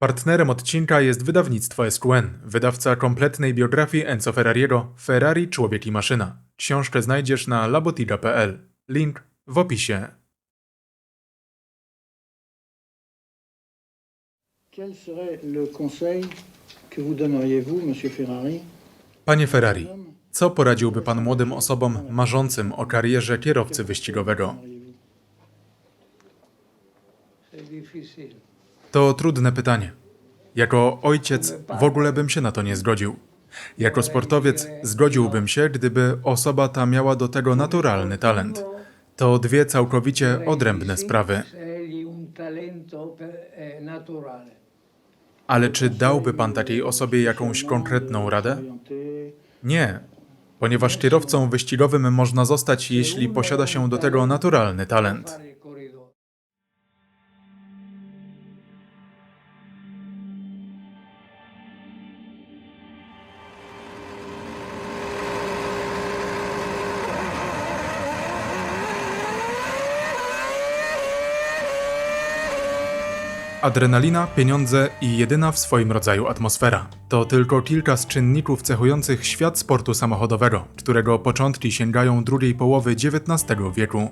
Partnerem odcinka jest wydawnictwo SQN, wydawca kompletnej biografii Enzo Ferrariego Ferrari Człowiek i Maszyna. Książkę znajdziesz na labotiga.pl. Link w opisie. Quel serait le conseil que vous donneriez-vous, Monsieur Ferrari, Panie Ferrari, co poradziłby Pan młodym osobom marzącym o karierze kierowcy wyścigowego? C'est difficile. To trudne pytanie. Jako ojciec w ogóle bym się na to nie zgodził. Jako sportowiec zgodziłbym się, gdyby osoba ta miała do tego naturalny talent. To dwie całkowicie odrębne sprawy. Ale czy dałby Pan takiej osobie jakąś konkretną radę? Nie, ponieważ kierowcą wyścigowym można zostać, jeśli posiada się do tego naturalny talent. Adrenalina, pieniądze i jedyna w swoim rodzaju atmosfera. To tylko kilka z czynników cechujących świat sportu samochodowego, którego początki sięgają drugiej połowy XIX wieku.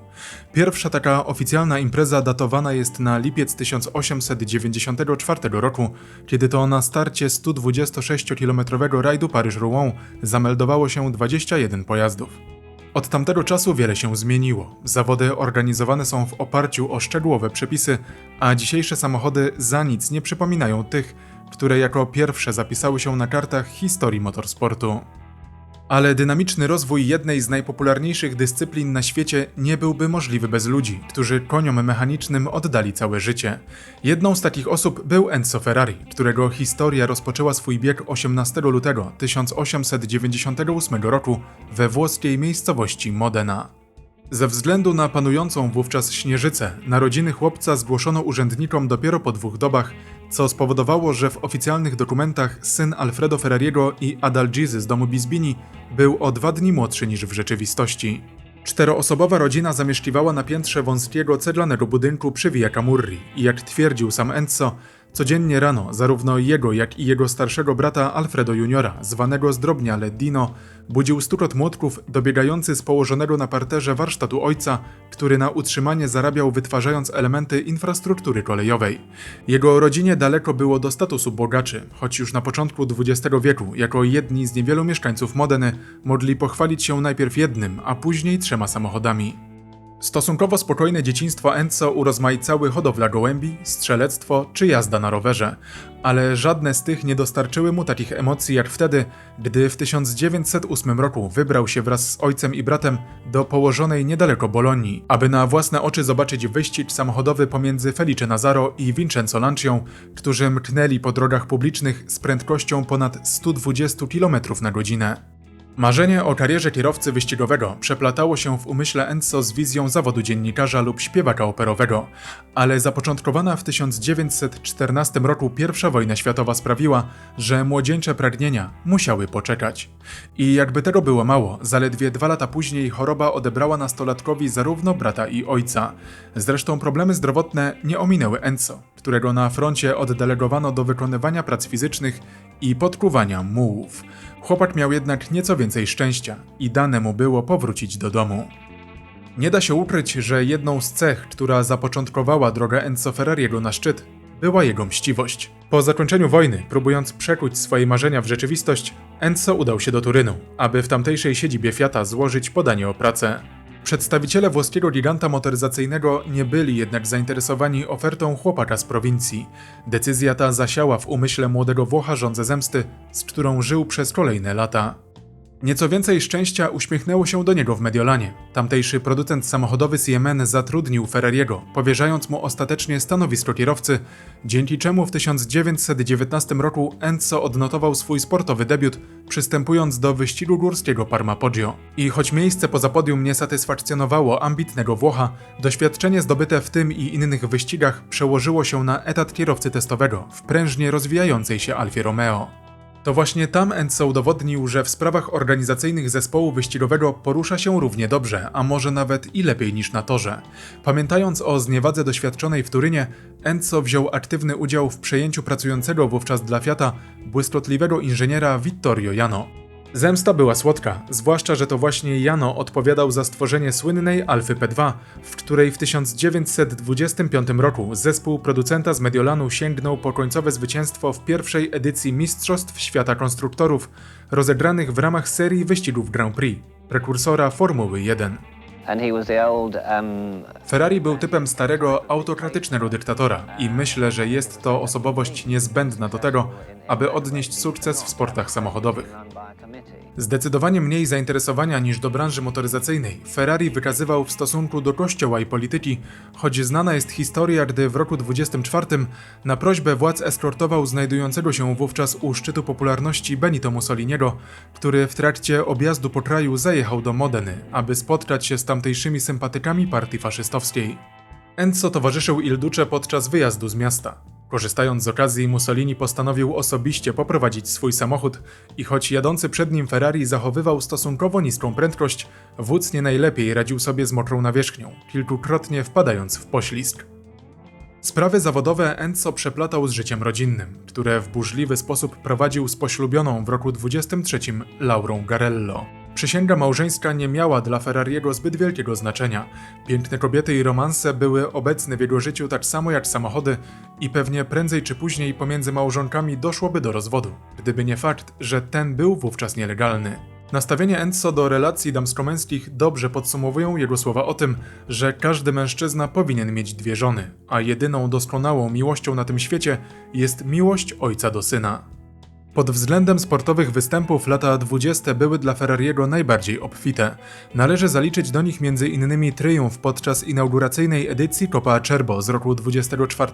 Pierwsza taka oficjalna impreza datowana jest na lipiec 1894 roku, kiedy to na starcie 126-kilometrowego rajdu Paryż-Rouen zameldowało się 21 pojazdów. Od tamtego czasu wiele się zmieniło. Zawody organizowane są w oparciu o szczegółowe przepisy, a dzisiejsze samochody za nic nie przypominają tych, które jako pierwsze zapisały się na kartach historii motorsportu. Ale dynamiczny rozwój jednej z najpopularniejszych dyscyplin na świecie nie byłby możliwy bez ludzi, którzy koniom mechanicznym oddali całe życie. Jedną z takich osób był Enzo Ferrari, którego historia rozpoczęła swój bieg 18 lutego 1898 roku we włoskiej miejscowości Modena. Ze względu na panującą wówczas śnieżycę, narodziny chłopca zgłoszono urzędnikom dopiero po dwóch dobach, co spowodowało, że w oficjalnych dokumentach syn Alfredo Ferrariego i Adalgizy z domu Bisbini był o dwa dni młodszy niż w rzeczywistości. Czteroosobowa rodzina zamieszkiwała na piętrze wąskiego ceglanego budynku przy Via Camurri i jak twierdził sam Enzo, codziennie rano zarówno jego, jak i jego starszego brata Alfredo Juniora, zwanego zdrobniale Dino, budził stukot młotków dobiegający z położonego na parterze warsztatu ojca, który na utrzymanie zarabiał wytwarzając elementy infrastruktury kolejowej. Jego rodzinie daleko było do statusu bogaczy, choć już na początku XX wieku, jako jedni z niewielu mieszkańców Modeny, mogli pochwalić się najpierw jednym, a później trzema samochodami. Stosunkowo spokojne dzieciństwo Enzo urozmaicały hodowla gołębi, strzelectwo czy jazda na rowerze, ale żadne z tych nie dostarczyły mu takich emocji jak wtedy, gdy w 1908 roku wybrał się wraz z ojcem i bratem do położonej niedaleko Bolonii, aby na własne oczy zobaczyć wyścig samochodowy pomiędzy Felice Nazaro i Vincenzo Lancią, którzy mknęli po drogach publicznych z prędkością ponad 120 km na godzinę. Marzenie o karierze kierowcy wyścigowego przeplatało się w umyśle Enzo z wizją zawodu dziennikarza lub śpiewaka operowego, ale zapoczątkowana w 1914 roku I wojna światowa sprawiła, że młodzieńcze pragnienia musiały poczekać. I jakby tego było mało, zaledwie dwa lata później choroba odebrała nastolatkowi zarówno brata i ojca. Zresztą problemy zdrowotne nie ominęły Enzo, którego na froncie oddelegowano do wykonywania prac fizycznych i podkuwania mułów. Chłopak miał jednak nieco więcej szczęścia i dane mu było powrócić do domu. Nie da się ukryć, że jedną z cech, która zapoczątkowała drogę Enzo Ferrariego na szczyt, była jego mściwość. Po zakończeniu wojny, próbując przekuć swoje marzenia w rzeczywistość, Enzo udał się do Turynu, aby w tamtejszej siedzibie Fiata złożyć podanie o pracę. Przedstawiciele włoskiego giganta motoryzacyjnego nie byli jednak zainteresowani ofertą chłopaka z prowincji. Decyzja ta zasiała w umyśle młodego Włocha żądzę zemsty, z którą żył przez kolejne lata. Nieco więcej szczęścia uśmiechnęło się do niego w Mediolanie. Tamtejszy producent samochodowy CMN zatrudnił Ferrariego, powierzając mu ostatecznie stanowisko kierowcy, dzięki czemu w 1919 roku Enzo odnotował swój sportowy debiut, przystępując do wyścigu górskiego Parma Poggio. I choć miejsce poza podium nie satysfakcjonowało ambitnego Włocha, doświadczenie zdobyte w tym i innych wyścigach przełożyło się na etat kierowcy testowego w prężnie rozwijającej się Alfie Romeo. To właśnie tam Enzo udowodnił, że w sprawach organizacyjnych zespołu wyścigowego porusza się równie dobrze, a może nawet i lepiej niż na torze. Pamiętając o zniewadze doświadczonej w Turynie, Enzo wziął aktywny udział w przejęciu pracującego wówczas dla Fiata błyskotliwego inżyniera Vittorio Jano. Zemsta była słodka, zwłaszcza, że to właśnie Jano odpowiadał za stworzenie słynnej Alfy P2, w której w 1925 roku zespół producenta z Mediolanu sięgnął po końcowe zwycięstwo w pierwszej edycji Mistrzostw Świata Konstruktorów, rozegranych w ramach serii wyścigów Grand Prix, prekursora Formuły 1. and he was the old um, Ferrari był typem starego, autokratycznego dyktatora i myślę, że jest to osobowość niezbędna do tego, aby odnieść sukces w sportach samochodowych. Zdecydowanie mniej zainteresowania niż do branży motoryzacyjnej Ferrari wykazywał w stosunku do kościoła i polityki, choć znana jest historia, gdy w roku 24 na prośbę władz eskortował znajdującego się wówczas u szczytu popularności Benito Mussoliniego, który w trakcie objazdu po kraju zajechał do Modeny, aby spotkać się z tamtejszymi sympatykami partii faszystowskiej. Enzo towarzyszył Il Duce podczas wyjazdu z miasta. Korzystając z okazji, Mussolini postanowił osobiście poprowadzić swój samochód i choć jadący przed nim Ferrari zachowywał stosunkowo niską prędkość, wódz nie najlepiej radził sobie z mokrą nawierzchnią, kilkukrotnie wpadając w poślizg. Sprawy zawodowe Enzo przeplatał z życiem rodzinnym, które w burzliwy sposób prowadził z poślubioną w roku 23 Laurą Garello. Przysięga małżeńska nie miała dla Ferrariego zbyt wielkiego znaczenia. Piękne kobiety i romanse były obecne w jego życiu tak samo jak samochody i pewnie prędzej czy później pomiędzy małżonkami doszłoby do rozwodu, gdyby nie fakt, że ten był wówczas nielegalny. Nastawienie Enzo do relacji damsko-męskich dobrze podsumowują jego słowa o tym, że każdy mężczyzna powinien mieć dwie żony, a jedyną doskonałą miłością na tym świecie jest miłość ojca do syna. Pod względem sportowych występów lata 20 były dla Ferrariego najbardziej obfite. Należy zaliczyć do nich m.in. triumf podczas inauguracyjnej edycji Coppa Acerbo z roku 24,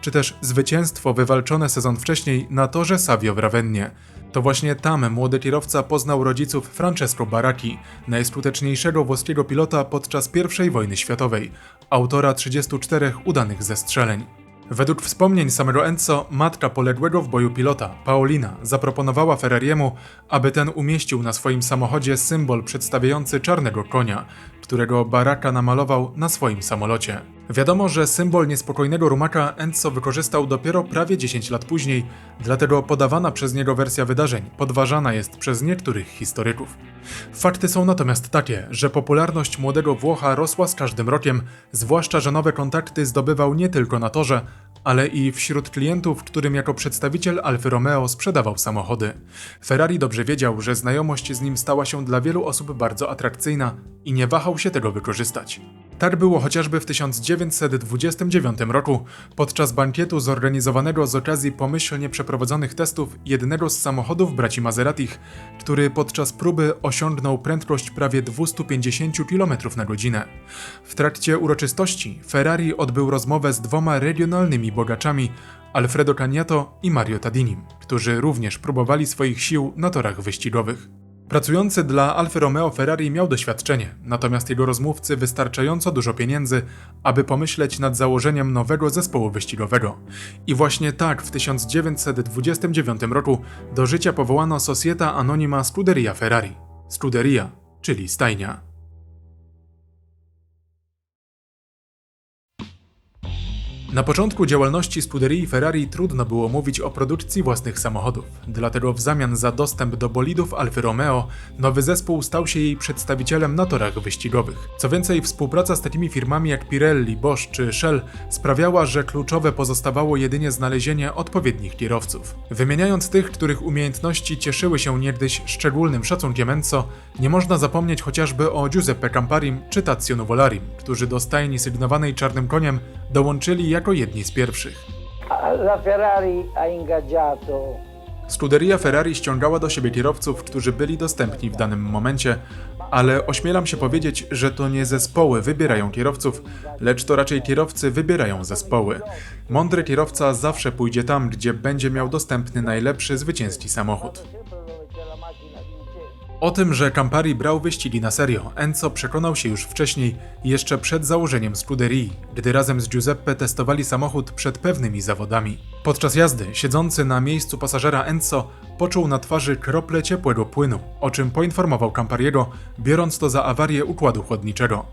czy też zwycięstwo wywalczone sezon wcześniej na torze Savio w Ravennie. To właśnie tam młody kierowca poznał rodziców Francesco Baracchi, najskuteczniejszego włoskiego pilota podczas I wojny światowej, autora 34 udanych zestrzeleń. Według wspomnień samego Enzo, matka poległego w boju pilota, Paulina, zaproponowała Ferrariemu, aby ten umieścił na swoim samochodzie symbol przedstawiający czarnego konia, którego Baraka namalował na swoim samolocie. Wiadomo, że symbol niespokojnego rumaka Enzo wykorzystał dopiero prawie 10 lat później, dlatego podawana przez niego wersja wydarzeń podważana jest przez niektórych historyków. Fakty są natomiast takie, że popularność młodego Włocha rosła z każdym rokiem, zwłaszcza, że nowe kontakty zdobywał nie tylko na torze, ale i wśród klientów, którym jako przedstawiciel Alfy Romeo sprzedawał samochody. Ferrari dobrze wiedział, że znajomość z nim stała się dla wielu osób bardzo atrakcyjna i nie wahał się tego wykorzystać. Tak było chociażby w 1929 roku, podczas bankietu zorganizowanego z okazji pomyślnie przeprowadzonych testów jednego z samochodów braci Maseratich, który podczas próby osiągnął prędkość prawie 250 km na godzinę. W trakcie uroczystości Ferrari odbył rozmowę z dwoma regionalnymi bogaczami, Alfredo Cagnato i Mario Tadinim, którzy również próbowali swoich sił na torach wyścigowych. Pracujący dla Alfy Romeo Ferrari miał doświadczenie, natomiast jego rozmówcy wystarczająco dużo pieniędzy, aby pomyśleć nad założeniem nowego zespołu wyścigowego. I właśnie tak w 1929 roku do życia powołano Societa Anonima Scuderia Ferrari. Scuderia, czyli stajnia. Na początku działalności Scuderii Ferrari trudno było mówić o produkcji własnych samochodów, dlatego w zamian za dostęp do bolidów Alfy Romeo, nowy zespół stał się jej przedstawicielem na torach wyścigowych. Co więcej, współpraca z takimi firmami jak Pirelli, Bosch czy Shell sprawiała, że kluczowe pozostawało jedynie znalezienie odpowiednich kierowców. Wymieniając tych, których umiejętności cieszyły się niegdyś szczególnym szacunkiem Enzo, nie można zapomnieć chociażby o Giuseppe Camparim czy Tazio Nuvolarim, którzy do stajni sygnowanej czarnym koniem dołączyli jako jedni z pierwszych. Scuderia Ferrari ściągała do siebie kierowców, którzy byli dostępni w danym momencie, ale ośmielam się powiedzieć, że to nie zespoły wybierają kierowców, lecz to raczej kierowcy wybierają zespoły. Mądry kierowca zawsze pójdzie tam, gdzie będzie miał dostępny najlepszy zwycięski samochód. O tym, że Campari brał wyścigi na serio, Enzo przekonał się już wcześniej, jeszcze przed założeniem Scuderii, gdy razem z Giuseppe testowali samochód przed pewnymi zawodami. Podczas jazdy, siedzący na miejscu pasażera Enzo poczuł na twarzy krople ciepłego płynu, o czym poinformował Campariego, biorąc to za awarię układu chłodniczego.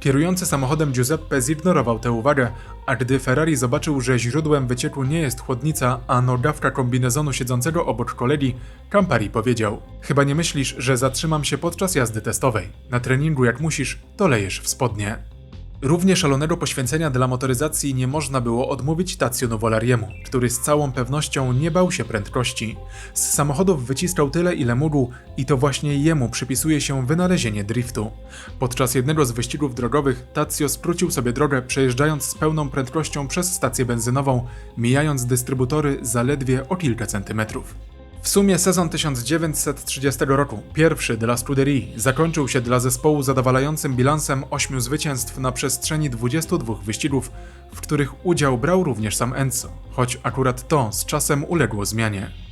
Kierujący samochodem Giuseppe zignorował tę uwagę, a gdy Ferrari zobaczył, że źródłem wycieku nie jest chłodnica, a nogawka kombinezonu siedzącego obok kolegi, Campari powiedział: Chyba nie myślisz, że zatrzymam się podczas jazdy testowej. Na treningu jak musisz, to lejesz w spodnie. Równie szalonego poświęcenia dla motoryzacji nie można było odmówić Tazio Nuvolariemu, który z całą pewnością nie bał się prędkości. Z samochodów wyciskał tyle, ile mógł i to właśnie jemu przypisuje się wynalezienie driftu. Podczas jednego z wyścigów drogowych Tazio skrócił sobie drogę przejeżdżając z pełną prędkością przez stację benzynową, mijając dystrybutory zaledwie o kilka centymetrów. W sumie sezon 1930 roku, pierwszy dla Scuderii, zakończył się dla zespołu zadowalającym bilansem 8 zwycięstw na przestrzeni 22 wyścigów, w których udział brał również sam Enzo, choć akurat to z czasem uległo zmianie.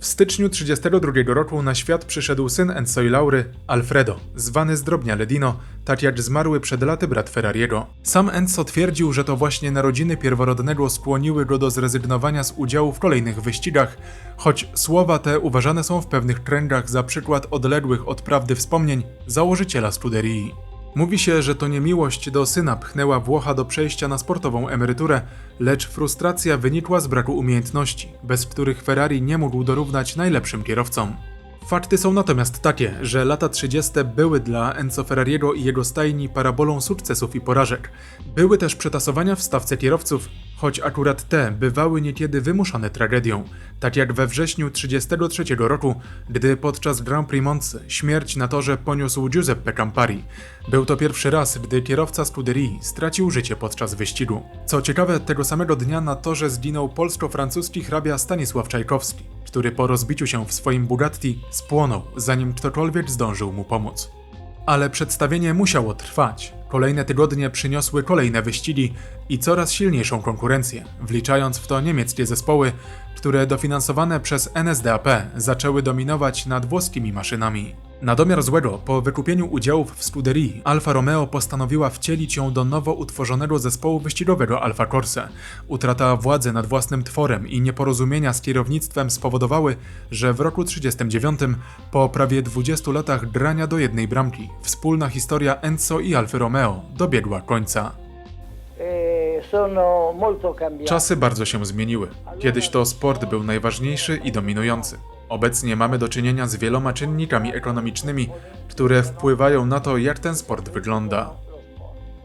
W styczniu 1932 roku na świat przyszedł syn Enzo i Laury, Alfredo, zwany zdrobniale Dino, tak jak zmarły przed laty brat Ferrariego. Sam Enzo twierdził, że to właśnie narodziny pierworodnego skłoniły go do zrezygnowania z udziału w kolejnych wyścigach, choć słowa te uważane są w pewnych kręgach za przykład odległych od prawdy wspomnień założyciela Scuderii. Mówi się, że to niemiłość do syna pchnęła Włocha do przejścia na sportową emeryturę, lecz frustracja wynikła z braku umiejętności, bez których Ferrari nie mógł dorównać najlepszym kierowcom. Fakty są natomiast takie, że lata 30. były dla Enzo Ferrariego i jego stajni parabolą sukcesów i porażek. Były też przetasowania w stawce kierowców, choć akurat te bywały niekiedy wymuszone tragedią, tak jak we wrześniu 1933 roku, gdy podczas Grand Prix Moncy śmierć na torze poniósł Giuseppe Campari. Był to pierwszy raz, gdy kierowca Scuderii stracił życie podczas wyścigu. Co ciekawe, tego samego dnia na torze zginął polsko-francuski hrabia Stanisław Czajkowski, który po rozbiciu się w swoim Bugatti spłonął, zanim ktokolwiek zdążył mu pomóc. Ale przedstawienie musiało trwać. Kolejne tygodnie przyniosły kolejne wyścigi i coraz silniejszą konkurencję, wliczając w to niemieckie zespoły, które dofinansowane przez NSDAP zaczęły dominować nad włoskimi maszynami. Na domiar złego, po wykupieniu udziałów w Scuderii, Alfa Romeo postanowiła wcielić ją do nowo utworzonego zespołu wyścigowego Alfa Corse. Utrata władzy nad własnym tworem i nieporozumienia z kierownictwem spowodowały, że w roku 1939, po prawie 20 latach drania do jednej bramki, wspólna historia Enzo i Alfy Romeo dobiegła końca. Cambiati. Czasy bardzo się zmieniły. Kiedyś to sport był najważniejszy i dominujący. Obecnie mamy do czynienia z wieloma czynnikami ekonomicznymi, które wpływają na to, jak ten sport wygląda.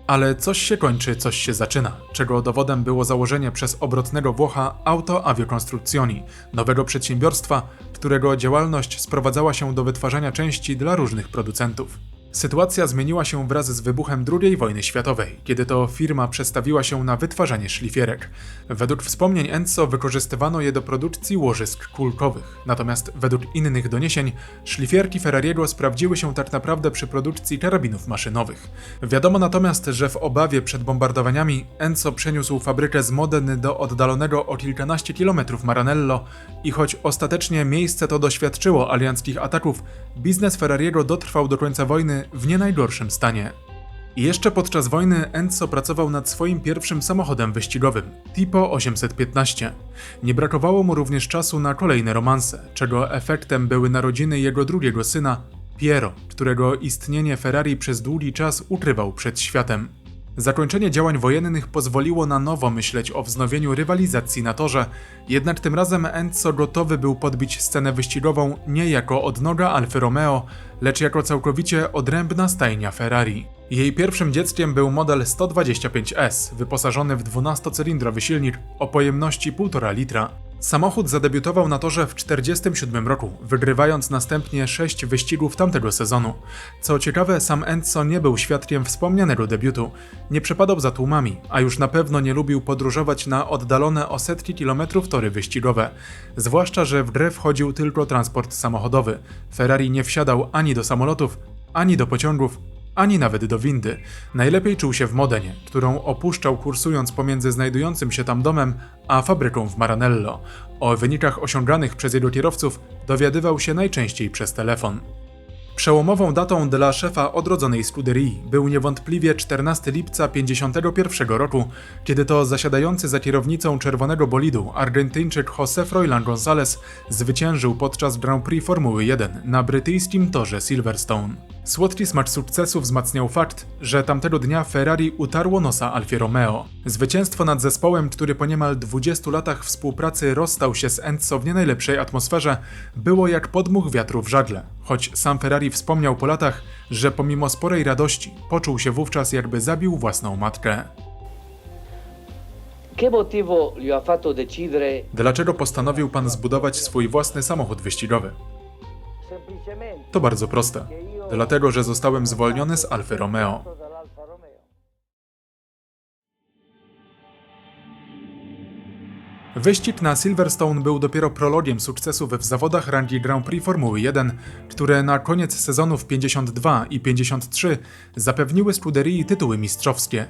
Ale coś się kończy, coś się zaczyna, czego dowodem było założenie przez obrotnego Włocha Auto Avioconstruzioni, nowego przedsiębiorstwa, którego działalność sprowadzała się do wytwarzania części dla różnych producentów. Sytuacja zmieniła się wraz z wybuchem II wojny światowej, kiedy to firma przestawiła się na wytwarzanie szlifierek. Według wspomnień Enzo wykorzystywano je do produkcji łożysk kulkowych, natomiast według innych doniesień szlifierki Ferrariego sprawdziły się tak naprawdę przy produkcji karabinów maszynowych. Wiadomo natomiast, że w obawie przed bombardowaniami Enzo przeniósł fabrykę z Modeny do oddalonego o kilkanaście kilometrów Maranello i choć ostatecznie miejsce to doświadczyło alianckich ataków, biznes Ferrariego dotrwał do końca wojny w nie najgorszym stanie. I jeszcze podczas wojny Enzo pracował nad swoim pierwszym samochodem wyścigowym, Tipo 815. Nie brakowało mu również czasu na kolejne romanse, czego efektem były narodziny jego drugiego syna, Piero, którego istnienie Ferrari przez długi czas ukrywał przed światem. Zakończenie działań wojennych pozwoliło na nowo myśleć o wznowieniu rywalizacji na torze, jednak tym razem Enzo gotowy był podbić scenę wyścigową nie jako odnoga Alfy Romeo, lecz jako całkowicie odrębna stajnia Ferrari. Jej pierwszym dzieckiem był model 125S, wyposażony w 12-cylindrowy silnik o pojemności 1,5 litra. Samochód zadebiutował na torze w 1947 roku, wygrywając następnie 6 wyścigów tamtego sezonu. Co ciekawe, sam Enzo nie był świadkiem wspomnianego debiutu. Nie przepadał za tłumami, a już na pewno nie lubił podróżować na oddalone o setki kilometrów tory wyścigowe. Zwłaszcza, że w grę wchodził tylko transport samochodowy. Ferrari nie wsiadał ani do samolotów, ani do pociągów, ani nawet do windy. Najlepiej czuł się w Modenie, którą opuszczał kursując pomiędzy znajdującym się tam domem a fabryką w Maranello. O wynikach osiąganych przez jego kierowców dowiadywał się najczęściej przez telefon. Przełomową datą dla szefa odrodzonej Scuderii był niewątpliwie 14 lipca 1951 roku, kiedy to zasiadający za kierownicą czerwonego bolidu Argentyńczyk José Froilan González zwyciężył podczas Grand Prix Formuły 1 na brytyjskim torze Silverstone. Słodki smacz sukcesu wzmacniał fakt, że tamtego dnia Ferrari utarło nosa Alfie Romeo. Zwycięstwo nad zespołem, który po niemal 20 latach współpracy rozstał się z Enzo w nie najlepszej atmosferze, było jak podmuch wiatru w żagle. Choć sam Ferrari wspomniał po latach, że pomimo sporej radości poczuł się wówczas jakby zabił własną matkę. Dlaczego postanowił pan zbudować swój własny samochód wyścigowy? To bardzo proste. Dlatego, że zostałem zwolniony z Alfy Romeo? Wyścig na Silverstone był dopiero prologiem sukcesów w zawodach rangi Grand Prix Formuły 1, które na koniec sezonów 52 i 53 zapewniły Scuderii tytuły mistrzowskie.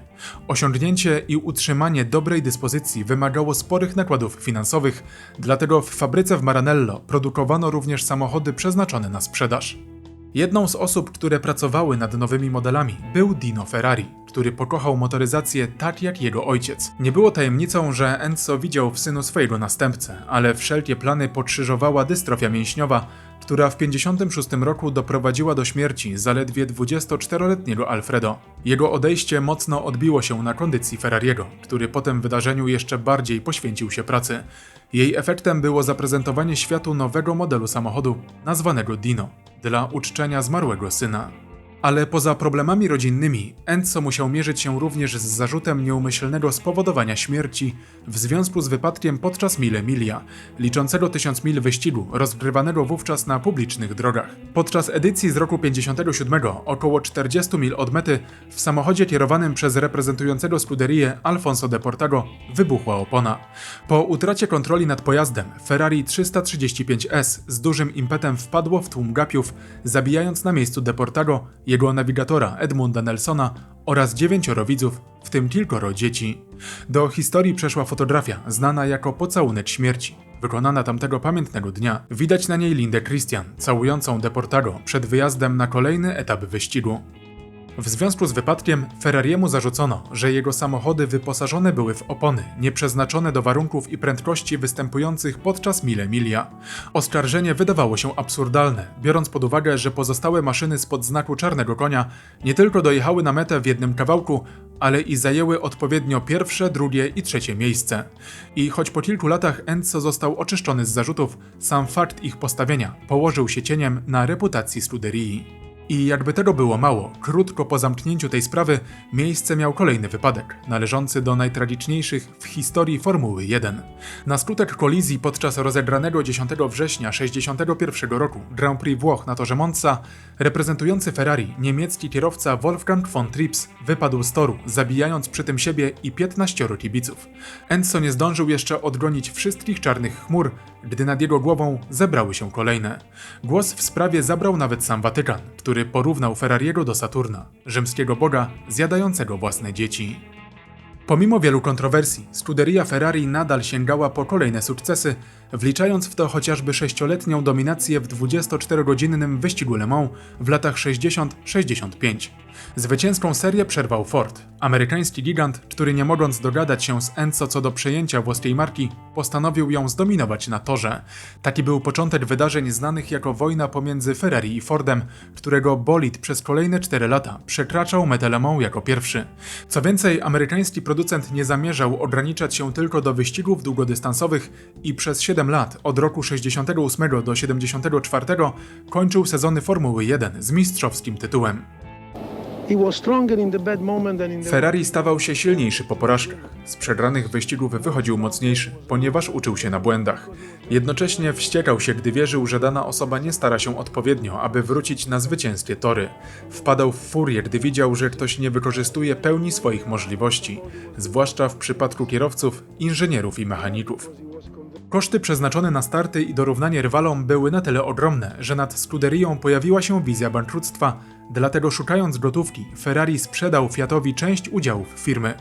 Osiągnięcie i utrzymanie dobrej dyspozycji wymagało sporych nakładów finansowych, dlatego w fabryce w Maranello produkowano również samochody przeznaczone na sprzedaż. Jedną z osób, które pracowały nad nowymi modelami, był Dino Ferrari, który pokochał motoryzację tak jak jego ojciec. Nie było tajemnicą, że Enzo widział w synu swojego następcę, ale wszelkie plany pokrzyżowała dystrofia mięśniowa, która w 1956 roku doprowadziła do śmierci zaledwie 24-letniego Alfredo. Jego odejście mocno odbiło się na kondycji Ferrariego, który po tym wydarzeniu jeszcze bardziej poświęcił się pracy. Jej efektem było zaprezentowanie światu nowego modelu samochodu, nazwanego Dino, dla uczczenia zmarłego syna. Ale poza problemami rodzinnymi, Enzo musiał mierzyć się również z zarzutem nieumyślnego spowodowania śmierci w związku z wypadkiem podczas Mille Miglia, liczącego 1000 mil wyścigu rozgrywanego wówczas na publicznych drogach. Podczas edycji z roku 57, około 40 mil od mety, w samochodzie kierowanym przez reprezentującego Scuderię Alfonso de Portago wybuchła opona. Po utracie kontroli nad pojazdem, Ferrari 335S z dużym impetem wpadło w tłum gapiów, zabijając na miejscu de Portago jego nawigatora Edmunda Nelsona oraz dziewięcioro widzów, w tym kilkoro dzieci. Do historii przeszła fotografia znana jako pocałunek śmierci. Wykonana tamtego pamiętnego dnia, widać na niej Lindę Christian, całującą Deportago przed wyjazdem na kolejny etap wyścigu. W związku z wypadkiem Ferrariemu zarzucono, że jego samochody wyposażone były w opony nieprzeznaczone do warunków i prędkości występujących podczas Mille Miglia. Oskarżenie wydawało się absurdalne, biorąc pod uwagę, że pozostałe maszyny spod znaku czarnego konia nie tylko dojechały na metę w jednym kawałku, ale i zajęły odpowiednio pierwsze, drugie i trzecie miejsce. I choć po kilku latach Enzo został oczyszczony z zarzutów, sam fakt ich postawienia położył się cieniem na reputacji Scuderii. I jakby tego było mało, krótko po zamknięciu tej sprawy miejsce miał kolejny wypadek, należący do najtragiczniejszych w historii Formuły 1. Na skutek kolizji podczas rozegranego 10 września 1961 roku Grand Prix Włoch na torze Monza, reprezentujący Ferrari niemiecki kierowca Wolfgang von Trips wypadł z toru, zabijając przy tym siebie i 15 kibiców. Enzo nie zdążył jeszcze odgonić wszystkich czarnych chmur, gdy nad jego głową zebrały się kolejne. Głos w sprawie zabrał nawet sam Watykan, który porównał Ferrariego do Saturna, rzymskiego boga zjadającego własne dzieci. Pomimo wielu kontrowersji, Scuderia Ferrari nadal sięgała po kolejne sukcesy, wliczając w to chociażby sześcioletnią dominację w 24-godzinnym wyścigu Le Mans w latach 60-65. Zwycięską serię przerwał Ford, amerykański gigant, który nie mogąc dogadać się z Enzo co do przejęcia włoskiej marki, postanowił ją zdominować na torze. Taki był początek wydarzeń znanych jako wojna pomiędzy Ferrari i Fordem, którego bolid przez kolejne 4 lata przekraczał metę Le Mans jako pierwszy. Co więcej, amerykański producent nie zamierzał ograniczać się tylko do wyścigów długodystansowych i przez 7 lat, od roku 68 do 74, kończył sezony Formuły 1 z mistrzowskim tytułem. Ferrari stawał się silniejszy po porażkach. Z przegranych wyścigów wychodził mocniejszy, ponieważ uczył się na błędach. Jednocześnie wściekał się, gdy wierzył, że dana osoba nie stara się odpowiednio, aby wrócić na zwycięskie tory. Wpadał w furię, gdy widział, że ktoś nie wykorzystuje pełni swoich możliwości, zwłaszcza w przypadku kierowców, inżynierów i mechaników. Koszty przeznaczone na starty i dorównanie rywalom były na tyle ogromne, że nad Scuderią pojawiła się wizja bankructwa, Dlatego szukając gotówki, Ferrari sprzedał Fiatowi część udziałów firmy.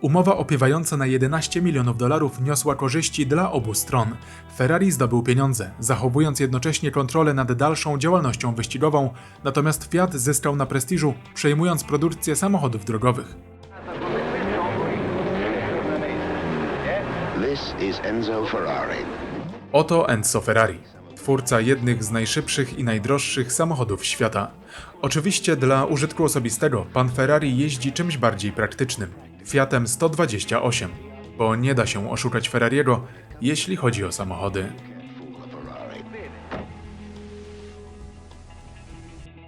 Umowa opiewająca na 11 milionów dolarów niosła korzyści dla obu stron. Ferrari zdobył pieniądze, zachowując jednocześnie kontrolę nad dalszą działalnością wyścigową, natomiast Fiat zyskał na prestiżu, przejmując produkcję samochodów drogowych. Enzo Ferrari. Oto Enzo Ferrari, twórca jednych z najszybszych i najdroższych samochodów świata. Oczywiście dla użytku osobistego pan Ferrari jeździ czymś bardziej praktycznym Fiatem 128, bo nie da się oszukać Ferrariego, jeśli chodzi o samochody.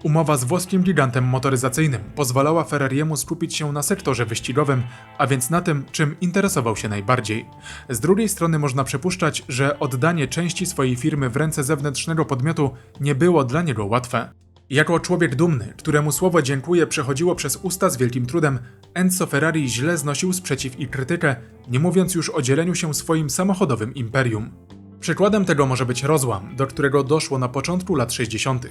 Umowa z włoskim gigantem motoryzacyjnym pozwalała Ferrariemu skupić się na sektorze wyścigowym, a więc na tym, czym interesował się najbardziej. Z drugiej strony można przypuszczać, że oddanie części swojej firmy w ręce zewnętrznego podmiotu nie było dla niego łatwe. Jako człowiek dumny, któremu słowo dziękuję przechodziło przez usta z wielkim trudem, Enzo Ferrari źle znosił sprzeciw i krytykę, nie mówiąc już o dzieleniu się swoim samochodowym imperium. Przykładem tego może być rozłam, do którego doszło na początku lat 60.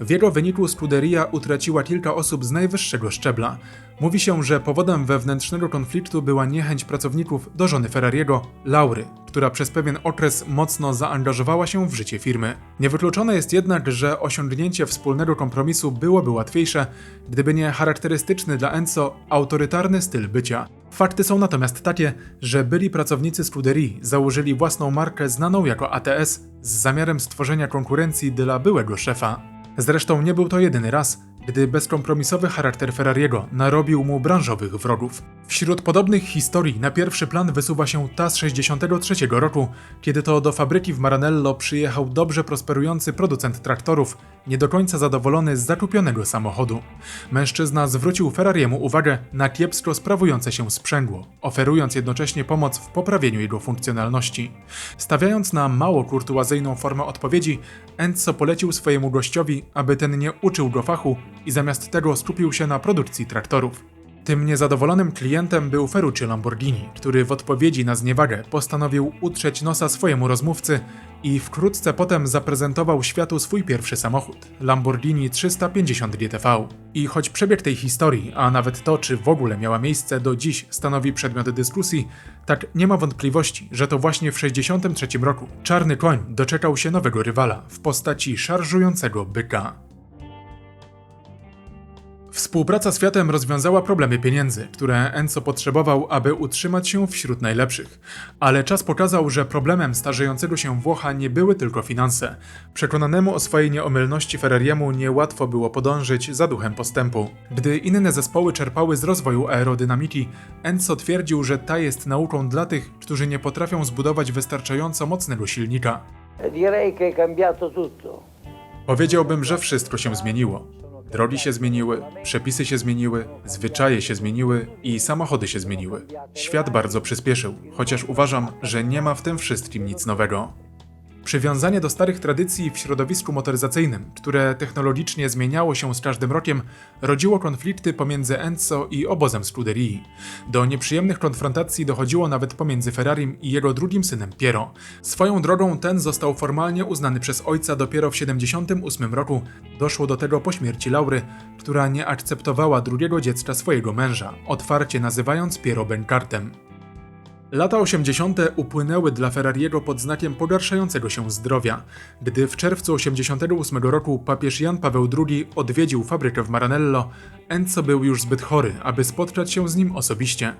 W jego wyniku Scuderia utraciła kilka osób z najwyższego szczebla. Mówi się, że powodem wewnętrznego konfliktu była niechęć pracowników do żony Ferrariego, Laury, która przez pewien okres mocno zaangażowała się w życie firmy. Niewykluczone jest jednak, że osiągnięcie wspólnego kompromisu byłoby łatwiejsze, gdyby nie charakterystyczny dla Enzo autorytarny styl bycia. Fakty są natomiast takie, że byli pracownicy Scuderii założyli własną markę znaną jako ATS z zamiarem stworzenia konkurencji dla byłego szefa. Zresztą nie był to jedyny raz, gdy bezkompromisowy charakter Ferrariego narobił mu branżowych wrogów. Wśród podobnych historii na pierwszy plan wysuwa się ta z 63 roku, kiedy to do fabryki w Maranello przyjechał dobrze prosperujący producent traktorów, nie do końca zadowolony z zakupionego samochodu. Mężczyzna zwrócił Ferrariemu uwagę na kiepsko sprawujące się sprzęgło, oferując jednocześnie pomoc w poprawieniu jego funkcjonalności. Stawiając na mało kurtuazyjną formę odpowiedzi, Enzo polecił swojemu gościowi, aby ten nie uczył go fachu i zamiast tego skupił się na produkcji traktorów. Tym niezadowolonym klientem był Ferruccio Lamborghini, który w odpowiedzi na zniewagę postanowił utrzeć nosa swojemu rozmówcy i wkrótce potem zaprezentował światu swój pierwszy samochód Lamborghini 350 GTV. I choć przebieg tej historii, a nawet to, czy w ogóle miała miejsce do dziś, stanowi przedmiot dyskusji, tak nie ma wątpliwości, że to właśnie w 63 roku czarny koń doczekał się nowego rywala w postaci szarżującego byka. Współpraca z Fiatem rozwiązała problemy pieniędzy, które Enzo potrzebował, aby utrzymać się wśród najlepszych. Ale czas pokazał, że problemem starzejącego się Włocha nie były tylko finanse. Przekonanemu o swojej nieomylności Ferrariemu niełatwo było podążyć za duchem postępu. Gdy inne zespoły czerpały z rozwoju aerodynamiki, Enzo twierdził, że ta jest nauką dla tych, którzy nie potrafią zbudować wystarczająco mocnego silnika. Powiedziałbym, że wszystko się zmieniło. Drogi się zmieniły, przepisy się zmieniły, zwyczaje się zmieniły i samochody się zmieniły. Świat bardzo przyspieszył, chociaż uważam, że nie ma w tym wszystkim nic nowego. Przywiązanie do starych tradycji w środowisku motoryzacyjnym, które technologicznie zmieniało się z każdym rokiem, rodziło konflikty pomiędzy Enzo i obozem Scuderii. Do nieprzyjemnych konfrontacji dochodziło nawet pomiędzy Ferrarim i jego drugim synem Piero. Swoją drogą ten został formalnie uznany przez ojca dopiero w 78 roku. Doszło do tego po śmierci Laury, która nie akceptowała drugiego dziecka swojego męża, otwarcie nazywając Piero Benkartem. Lata 80. upłynęły dla Ferrariego pod znakiem pogarszającego się zdrowia, gdy w czerwcu 88 roku papież Jan Paweł II odwiedził fabrykę w Maranello. Enzo był już zbyt chory, aby spotkać się z nim osobiście.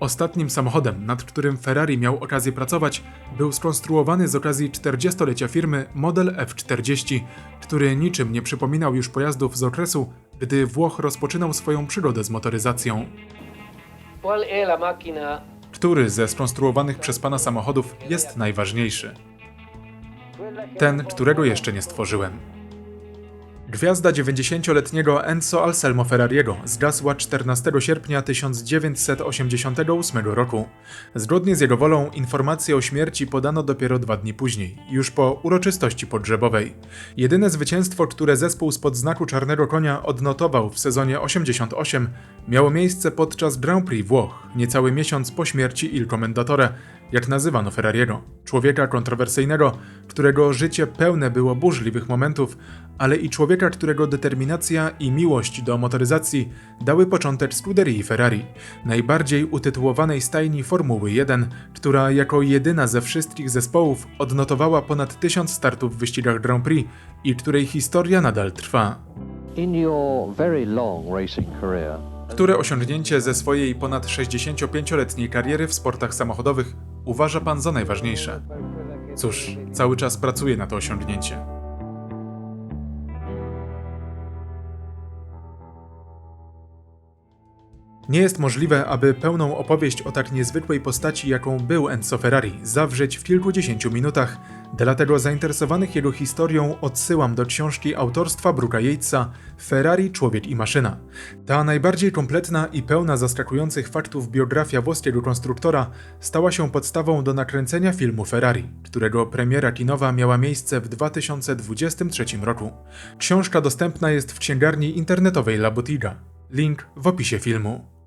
Ostatnim samochodem, nad którym Ferrari miał okazję pracować, był skonstruowany z okazji 40-lecia firmy model F40, który niczym nie przypominał już pojazdów z okresu, gdy Włoch rozpoczynał swoją przygodę z motoryzacją. Qual è la macchina? Który ze skonstruowanych przez pana samochodów jest najważniejszy? Ten, którego jeszcze nie stworzyłem. Gwiazda 90-letniego Enzo Anselmo Ferrariego zgasła 14 sierpnia 1988 roku. Zgodnie z jego wolą informację o śmierci podano dopiero dwa dni później, już po uroczystości pogrzebowej. Jedyne zwycięstwo, które zespół spod znaku Czarnego Konia odnotował w sezonie 88, miało miejsce podczas Grand Prix Włoch, niecały miesiąc po śmierci Il Commendatore, jak nazywano Ferrariego. Człowieka kontrowersyjnego, którego życie pełne było burzliwych momentów, ale i człowieka, którego determinacja i miłość do motoryzacji dały początek Scuderii Ferrari, najbardziej utytułowanej stajni Formuły 1, która jako jedyna ze wszystkich zespołów odnotowała ponad tysiąc startów w wyścigach Grand Prix i której historia nadal trwa. In your very long racing career, Które osiągnięcie ze swojej ponad 65-letniej kariery w sportach samochodowych uważa pan za najważniejsze? Cóż, cały czas pracuję na to osiągnięcie. Nie jest możliwe, aby pełną opowieść o tak niezwykłej postaci, jaką był Enzo Ferrari, zawrzeć w kilkudziesięciu minutach, dlatego zainteresowanych jego historią odsyłam do książki autorstwa Brooka Yatesa Ferrari, Człowiek i Maszyna. Ta najbardziej kompletna i pełna zaskakujących faktów biografia włoskiego konstruktora stała się podstawą do nakręcenia filmu Ferrari, którego premiera kinowa miała miejsce w 2023 roku. Książka dostępna jest w księgarni internetowej La Botiga. Link w opisie filmu.